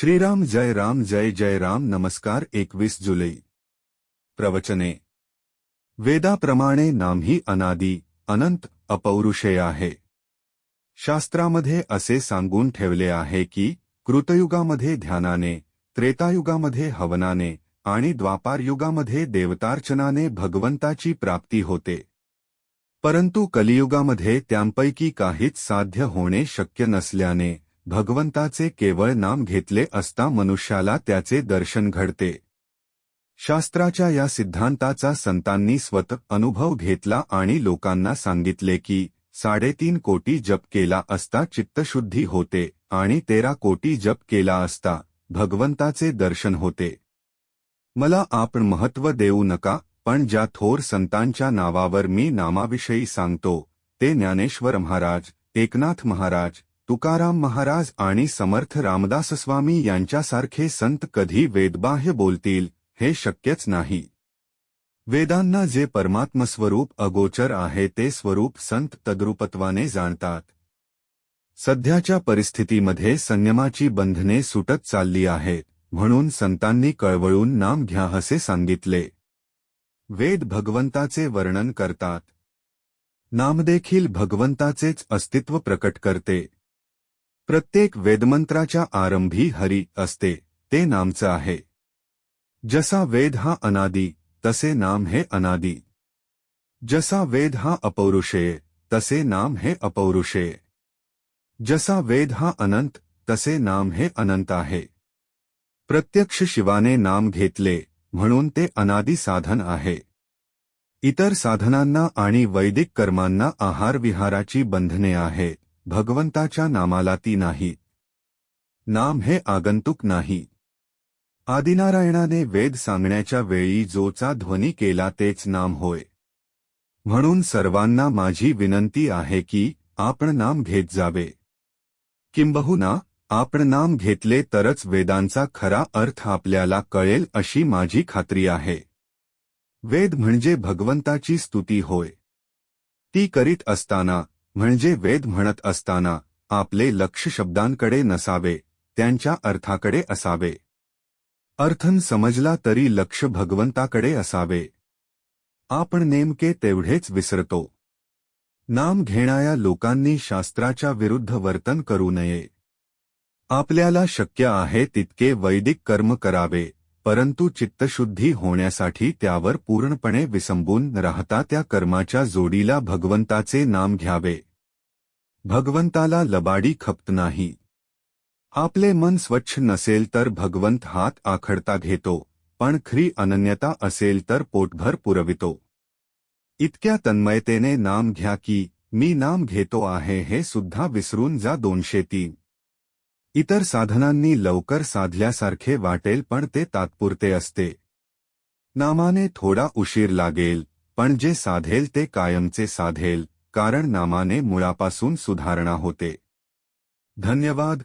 श्रीराम जय राम जय जय राम नमस्कार एकवीस जुलै। प्रवचने। वेदाप्रमाणे नामही अनादी, अनंत अपौरुषेय आहे। शास्त्रामध्ये असे सांगून ठेवले आहे की, कृतयुगामध्ये ध्यानाने, त्रेतायुगामध्ये हवनाने आणि द्वापारयुगामध्ये देवतार्चनाने भगवंताची प्राप्ती होते. परंतु कलियुगामध्ये त्यांपैकी काहीच साध्य होणे शक्य नसल्याने भगवंताचे केवळ नाम घेतले असता मनुष्याला त्याचे दर्शन घडते. शास्त्राच्या या सिद्धांताचा संतांनी स्वत अनुभव घेतला आणि लोकांना सांगितले की साडेतीन कोटी जप केला असता चित्तशुद्धी होते आणि तेरा कोटी जप केला असता भगवंताचे दर्शन होते. मला आपण महत्त्व देऊ नका पण ज्या थोर संतांच्या नावावर मी नामाविषयी सांगतो ते ज्ञानेश्वर महाराज एकनाथ महाराज तुकाराम महाराज आणि समर्थ रामदास स्वामी यांच्यासारखे संत कधी वेदबाह्य बोलतील हे शक्यच नाही. वेदांना जे परमात्मस्वरूप अगोचर आहे ते स्वरूप संत तद्रुपत्वाने जाणतात. सध्याच्या परिस्थितीमध्ये संयमाची बंधने सुटत चालली आहेत म्हणून संतांनी कळवळून नाम घ्या असे सांगितले. वेद भगवंताचे वर्णन करतात. नामदेखील भगवंताचेच अस्तित्व प्रकट करते. प्रत्येक वेदमंत्राच्या आरंभी हरी असते ते नामचं आहे. जसा वेद हा अनादी तसे नाम हे अनादी. जसा वेद हा अपौरुषेय तसे नाम हे अपौरुषेय जसा वेद हा अनंत तसे नाम हे अनंत आहे. प्रत्यक्ष शिवाने नाम घेतले म्हणून ते अनादी साधन आहे. इतर साधनांना आणि वैदिक कर्मांना आहार विहाराची बंधने आहेत भगवंताच्या नामाला ती नाही. नाम हे आगंतुक नाही. आदिनारायणाने वेद सांगण्याच्या वेळी जोचा ध्वनी केला तेच नाम होय. म्हणून सर्वांना माझी विनंती आहे की आपण नाम घेत जावे. किंबहुना आपण नाम घेतले तरच वेदांचा खरा अर्थ आपल्याला कळेल अशी माझी खात्री आहे. वेद म्हणजे भगवंताची स्तुती होय. ती करीत असताना म्हणजे वेद म्हणत असताना आपले लक्ष शब्दांकडे नसावे त्यांच्या अर्थाकडे असावे. अर्थन समजला तरी लक्ष भगवंताकडे असावे. आपण नेमके तेवढेच विसरतो. नाम घेणाऱ्या लोकांनी शास्त्राच्या विरुद्ध वर्तन करू नये. आपल्याला शक्य आहे तितके वैदिक कर्म करावे परंतु चित्तशुद्धी होण्यासाठी त्यावर पूर्णपणे विसंबून राहता त्या कर्माच्या जोडीला भगवंताचे नाम घ्यावे. भगवंताला लबाडी खपत नाही आपले मन स्वच्छ नसेल तर भगवंत हात आखडता घेतो, पण खरी अनन्यता असेल तर पोटभर पुरवितो. इतक्या तन्मयतेने नाम घ्या की, मी नाम घेतो आहे हे सुद्धा विसरून जा दोनशे तीन. इतर साधनांनी लवकर साधल्यासारखे वाटेल पण ते तात्पुरते असते. नामाने थोडा उशीर लागेल, पण जे साधेल ते कायमचे साधेल. कारण नामाने मुळापासून सुधारणा होते. धन्यवाद.